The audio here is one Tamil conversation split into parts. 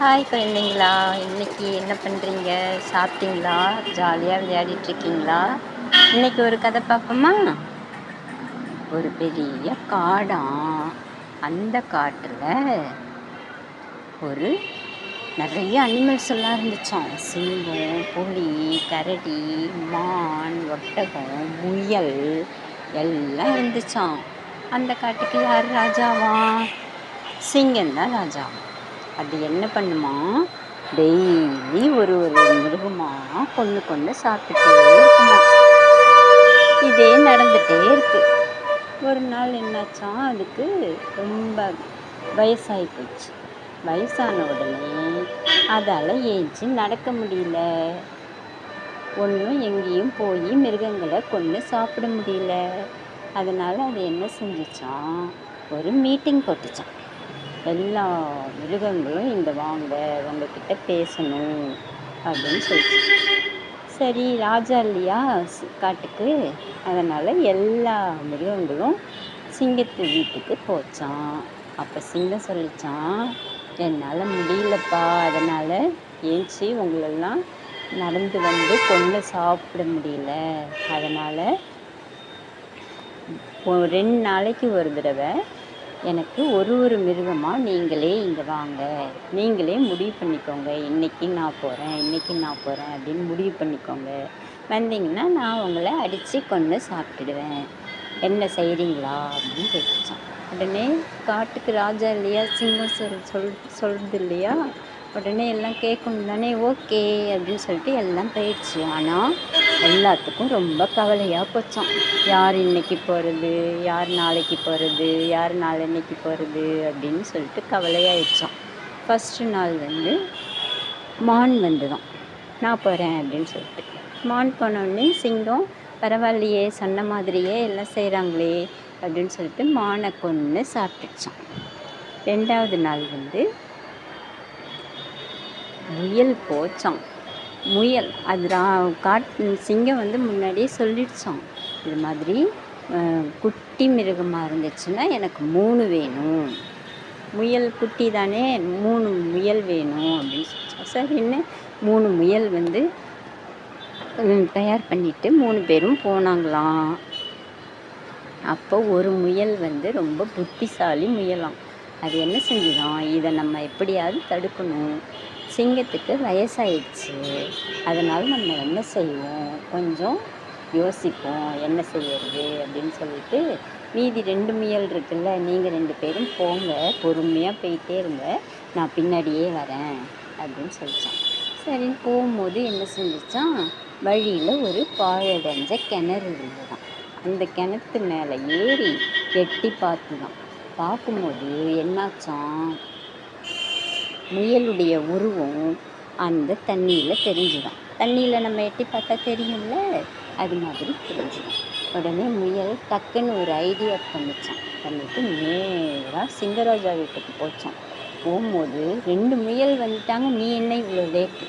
ஹாய் குழந்தைங்களா இன்னைக்கு என்ன பண்ணுறீங்க சாப்பிட்டீங்களா? ஜாலியாக விளையாடிட்டு இருக்கீங்களா இன்னைக்கு ஒரு கதை பார்ப்போமா? ஒரு பெரிய காடாம் அந்த காட்டில் ஒரு நிறைய அனிமல்ஸ் எல்லாம் இருந்துச்சான் சிங்கம் புலி கரடி மான் ஒட்டகம் முயல் எல்லாம் இருந்துச்சாம். அந்த காட்டுக்கு யார் ராஜாவா? சிங்கம் தான் ராஜாவா. அது என்ன பண்ணுமா? டெய்லி ஒரு ஒரு மிருகமாக கொண்டு கொண்டு சாப்பிட்டுட்டே இருக்குமா? இதே நடந்துகிட்டே இருக்கு. ஒரு நாள் என்னாச்சா? அதுக்கு ரொம்ப வயசாகி போச்சு. வயசான உடனே அதால் ஏஞ்சி நடக்க முடியல. ஒன்றும் எங்கேயும் போய் மிருகங்களை கொண்டு சாப்பிட முடியல. அதனால் அது என்ன செஞ்சிச்சான் ஒரு மீட்டிங் போட்டுச்சான் எல்லா மிருகங்களும் இங்கே வாங்க உங்ககிட்ட பேசணும் அப்படின்னு சொல்லிச்சு. சரி ராஜா இல்லையா? காட்டுக்கு. அதனால் எல்லா மிருகங்களும் சிங்கத்து வீட்டுக்கு போச்சான் அப்போ சிங்கம் சொல்லிச்சான் என்னால் முடியலப்பா. அதனால் ஏஞ்சி உங்களெல்லாம் நடந்து வந்து கொண்டு சாப்பிட முடியல. அதனால் ஒரு ரெண்டு நாளைக்கு ஒரு தடவை எனக்கு ஒரு ஒரு மிருகமாக நீங்களே இங்கே வாங்க. நீங்களே முடிவு பண்ணிக்கோங்க. இன்னைக்கு நான் போகிறேன் இன்றைக்கி நான் போகிறேன் அப்படின்னு முடிவு பண்ணிக்கோங்க. வந்தீங்கன்னா நான் உங்களை அடித்து கொண்டு சாப்பிட்டுடுவேன். என்ன செய்கிறீங்களா அப்படின்னு கேட்டுச்சான் உடனே காட்டுக்கு ராஜா இல்லையா? சிங்கம் சொல் சொல் சொல்கிறது இல்லையா? உடனே எல்லாம் கேட்கணும் தானே? ஓகே அப்படின்னு சொல்லிட்டு எல்லாம் போயிடுச்சு. ஆனால் எல்லாத்துக்கும் ரொம்ப கவலையாக போச்சான் யார் இன்னைக்கு போகிறது யார் நாளைக்கு போகிறது யார் நாளன்னைக்கு போகிறது அப்படின்னு சொல்லிட்டு கவலையாயிடுச்சான் ஃபஸ்ட்டு நாள் வந்து மான் வந்துதான் நான் போகிறேன் அப்படின்னு சொல்லிட்டு. மான் போனோடனே சிங்கம் பரவாயில்லையே சொன்ன மாதிரியே எல்லாம் செய்கிறாங்களே அப்படின்னு சொல்லிட்டு மானை கொன்று சாப்பிட்டுச்சான் ரெண்டாவது நாள் வந்து முயல் போச்சான் முயல். அது ரா காட் சிங்கம் வந்து முன்னாடியே சொல்லிடுச்சோம். இது மாதிரி குட்டி மிருகமாக இருந்துச்சுன்னா எனக்கு மூணு வேணும். முயல் குட்டி தானே மூணு முயல் வேணும் அப்படின்னு சொல்லிச்சான் சரின்னு மூணு முயல் வந்து தயார் பண்ணிவிட்டு மூணு பேரும் போனாங்களாம். அப்போ ஒரு முயல் வந்து ரொம்ப புத்திசாலி முயலாம். அது என்ன செஞ்சுதான்? இதை நம்ம எப்படியாவது தடுக்கணும். சிங்கத்துக்கு வயசாயிடுச்சு. அதனால் நம்ம என்ன செய்வோம்? கொஞ்சம் யோசிப்போம். என்ன செய்யறது அப்படின்னு சொல்லிட்டு மீதி ரெண்டு முயல் இருக்குல்ல நீங்கள் ரெண்டு பேரும் போங்க. பொறுமையாக போயிட்டே இருங்க. நான் பின்னாடியே வரேன் அப்படின்னு சொல்லித்தான் சரின்னு போகும்போது என்ன செஞ்சிச்சான்? வழியில் ஒரு பாழடைஞ்ச கிணறு இருந்ததான் அந்த கிணத்து மேலே ஏறி எட்டி பார்த்துதான். பார்க்கும்போது என்னாச்சான் முயலுடைய உருவம் அந்த தண்ணியில் தெரிஞ்சுதான் தண்ணியில் நம்ம எட்டி பார்த்தா தெரியும்ல? அது மாதிரி தெரிஞ்சுதான் உடனே முயல் டக்குன்னு ஒரு ஐடியா பண்ணிச்சான். பண்ணிட்டு நேராக சிங்கராஜா வீட்டுக்கு போச்சான். போகும்போது ரெண்டு முயல் வந்துட்டாங்க நீ என்ன இவ்வளோ லேட்டு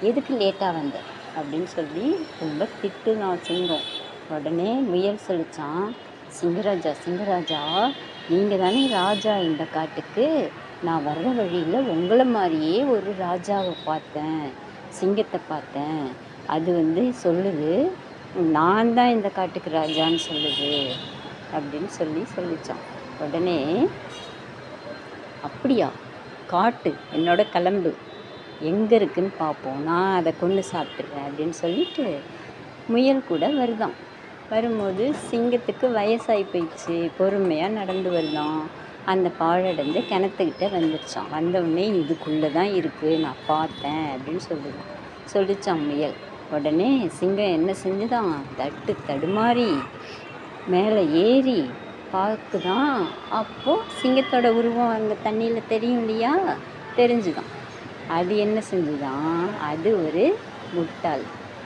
எதுக்கு லேட்டாக வந்த? அப்படின்னு சொல்லி ரொம்ப திட்டு நான் சிங்கம் உடனே முயல் சொல்லித்தான் சிங்கராஜா சிங்கராஜா நீங்கள் தானே ராஜா இந்த காட்டுக்கு? நான் வர்ற வழியில் உங்களை மாதிரியே ஒரு ராஜாவை பார்த்தேன் சிங்கத்தை பார்த்தேன். அது வந்து சொல்லுது நான் தான் இந்த காட்டுக்கு ராஜான்னு சொல்லுது அப்படின்னு சொல்லி சொல்லிச்சான். உடனே அப்படியா? காட்டு என்னோட கிளம்பு. எங்கே இருக்குன்னு பார்ப்போம். நான் அதை கொண்டு சாப்பிட்றேன் அப்படின்னு சொல்லிட்டு முயல் கூட வருதான். வரும்போது சிங்கத்துக்கு வயசாகி போயிடுச்சு. பொறுமையாக நடந்து வருதான் அந்த பாழடைஞ்ச கிணத்துக்கிட்ட வந்துருச்சான் வந்தவுடனே இதுக்குள்ளே தான் இருக்குது நான் பார்த்தேன் அப்படின்னு சொல்லுதான் சொல்லிச்சான் முயல். உடனே சிங்கம் என்ன செஞ்சுதான்? தட்டு தடுமாறி மேலே ஏறி பார்க்குதான். அப்போது சிங்கத்தோட உருவம் அந்த தண்ணியில் தெரியும் இல்லையா? தெரிஞ்சுதான். அது என்ன செஞ்சுதான்? அது ஒரு முட்டாள்.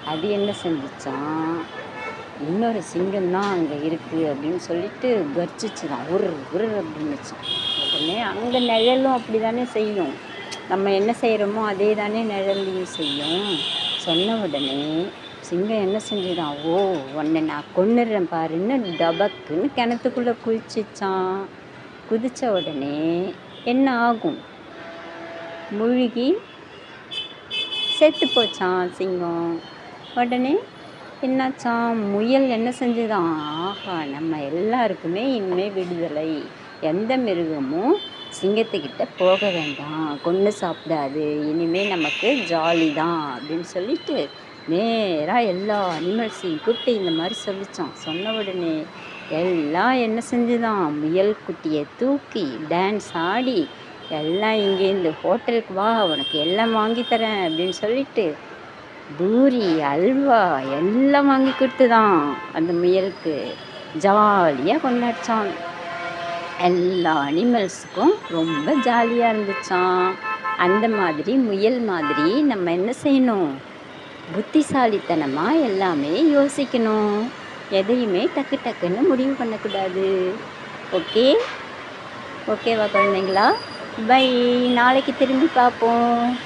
அது என்ன செஞ்சுச்சான் இன்னொரு சிங்கம் தான் அங்கே இருக்குது அப்படின்னு சொல்லிட்டு கர்ஜிச்சுதான். உரு உரு அப்படின்னுச்சு உடனே அங்கே நிழலும் அப்படி தானே செய்யும். நம்ம என்ன செய்கிறோமோ அதே தானே நிழல்லையும் செய்யும். சொன்ன உடனே சிங்கம் என்ன செஞ்சுதான்? ஓ உன்னை நான் கொன்னுடுறேன் பாருன்னு டபக்குன்னு கிணத்துக்குள்ளே குளிச்சிச்சான் குதித்த உடனே என்ன ஆகும்? முழுகி செத்து போச்சான் சிங்கம். உடனே என்னாச்சாம் முயல் என்ன செஞ்சுதான் ஆஹா நம்ம எல்லாருக்குமே இனிமேல் விடுதலை. எந்த மிருகமும் சிங்கத்துக்கிட்ட போக வேண்டாம். கொன்று சாப்பிடாது. இனிமேல் நமக்கு ஜாலி தான் அப்படின்னு சொல்லிட்டு நேராக எல்லா அனிமல்ஸையும் கூப்பிட்டு இந்த மாதிரி சொல்லிச்சான். சொன்ன உடனே எல்லாம் என்ன செஞ்சுதான்? முயல் குட்டியை தூக்கி டான்ஸ் ஆடி எல்லாம் இங்கேருந்து ஹோட்டலுக்கு வா உனக்கு எல்லாம் வாங்கி தரேன் அப்படின்னு சொல்லிட்டு பூரி அல்வா எல்லாம் வாங்கி கொடுத்து தான் அந்த முயலுக்கு ஜாலியாக கொண்டாடிச்சான். எல்லா அனிமல்ஸுக்கும் ரொம்ப ஜாலியாக இருந்துச்சான் அந்த மாதிரி முயல் மாதிரி நம்ம என்ன செய்யணும்? புத்திசாலித்தனமாக எல்லாமே யோசிக்கணும். எதையுமே டக்கு டக்குன்னு முடிவு பண்ணக்கூடாது. ஓகே? ஓகேவா குழந்தைங்களா? பை நாளைக்கு திரும்பி பார்ப்போம்.